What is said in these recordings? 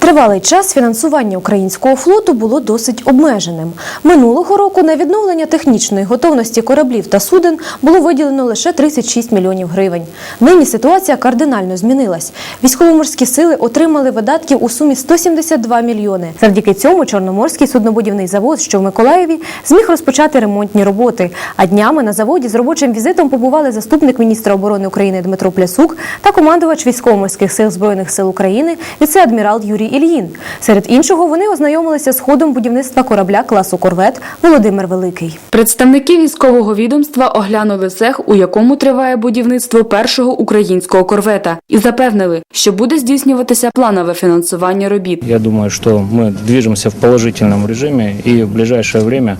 Тривалий час фінансування українського флоту було досить обмеженим. Минулого року на відновлення технічної готовності кораблів та суден було виділено лише 36 мільйонів гривень. Нині ситуація кардинально змінилась. Військово-морські сили отримали видатків у сумі 172 мільйони. Завдяки цьому Чорноморський суднобудівний завод, що в Миколаєві, зміг розпочати ремонтні роботи. А днями на заводі з робочим візитом побували заступник міністра оборони України Дмитро Плясук та командувач військово-морських сил збройних сил України віце-адмірал Юрій Ільїн. Серед іншого вони ознайомилися з ходом будівництва корабля класу корвет Володимир Великий. Представники військового відомства оглянули цех, у якому триває будівництво першого українського корвета, і запевнили, що буде здійснюватися планове фінансування робіт. Я думаю, что мы движемся в положительном режиме и в ближайшее время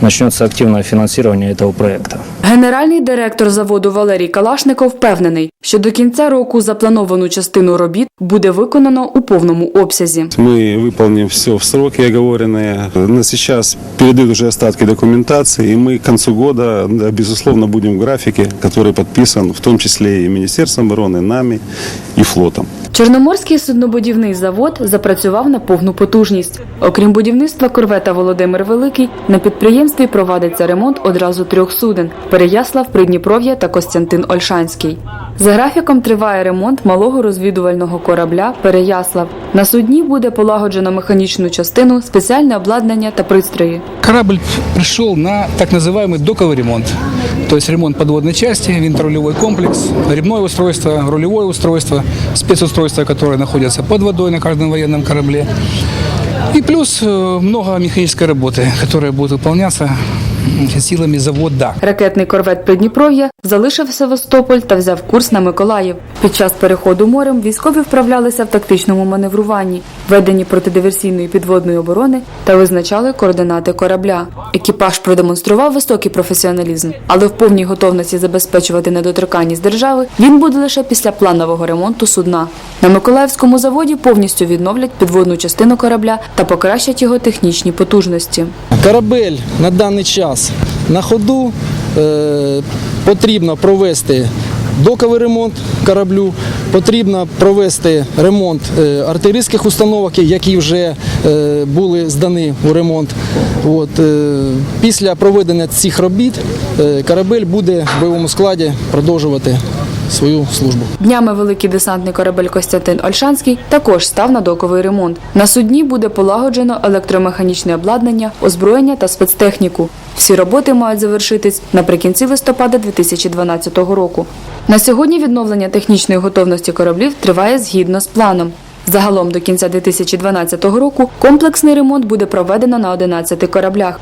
начнется активное финансирование этого проекта. Генеральний директор заводу Валерій Калашников впевнений, що до кінця року заплановану частину робіт буде виконано у повному обсязі. Мы выполним все в сроки оговоренные. На сейчас передают уже остатки документации, и мы к концу года, да, безусловно, будем в графике, который подписан в том числе и Министерством обороны, нами и флотом. Чорноморський суднобудівний завод запрацював на повну потужність. Окрім будівництва корвета Володимир Великий, на підприємстві провадиться ремонт одразу трьох суден: Переяслав, Придніпров'я та Костянтин Ольшанський. За графіком триває ремонт малого розвідувального корабля Переяслав. На судні буде полагоджено механічну частину, спеціальне обладнання та пристрої. Корабль пришел на так называемый доковый ремонт. То есть ремонт подводной части, винторулевой комплекс, грибное устройство, рулевое устройство, спецустройства, которые находятся под водой на каждом военном корабле. И плюс э, много механической работы, которая будет выполняться м, силами завода. Ракетний корвет Придніпров'я залишив Севастополь та взяв курс на Миколаїв. Під час переходу морем військові вправлялися в тактичному маневруванні, веденні протидиверсійної підводної оборони та визначали координати корабля. Екіпаж продемонстрував високий професіоналізм, але в повній готовності забезпечувати недоторканність держави він буде лише після планового ремонту судна. На Миколаївському заводі повністю відновлять підводну частину корабля та покращать його технічні потужності. Корабель на даний час на ходу. Е, потрібно провести доковий ремонт кораблю, потрібно провести ремонт е, артилерійських установок, які вже е, були здані у ремонт. От, після проведення цих робіт корабель буде в бойовому складі продовжувати свою службу. Днями великий десантний корабель Костянтин Ольшанський також став на доковий ремонт. На судні буде полагоджено електромеханічне обладнання, озброєння та спецтехніку. Всі роботи мають завершитись наприкінці листопада 2012 року. На сьогодні відновлення технічної готовності кораблів триває згідно з планом. Загалом до кінця 2012 року комплексний ремонт буде проведено на 11 кораблях.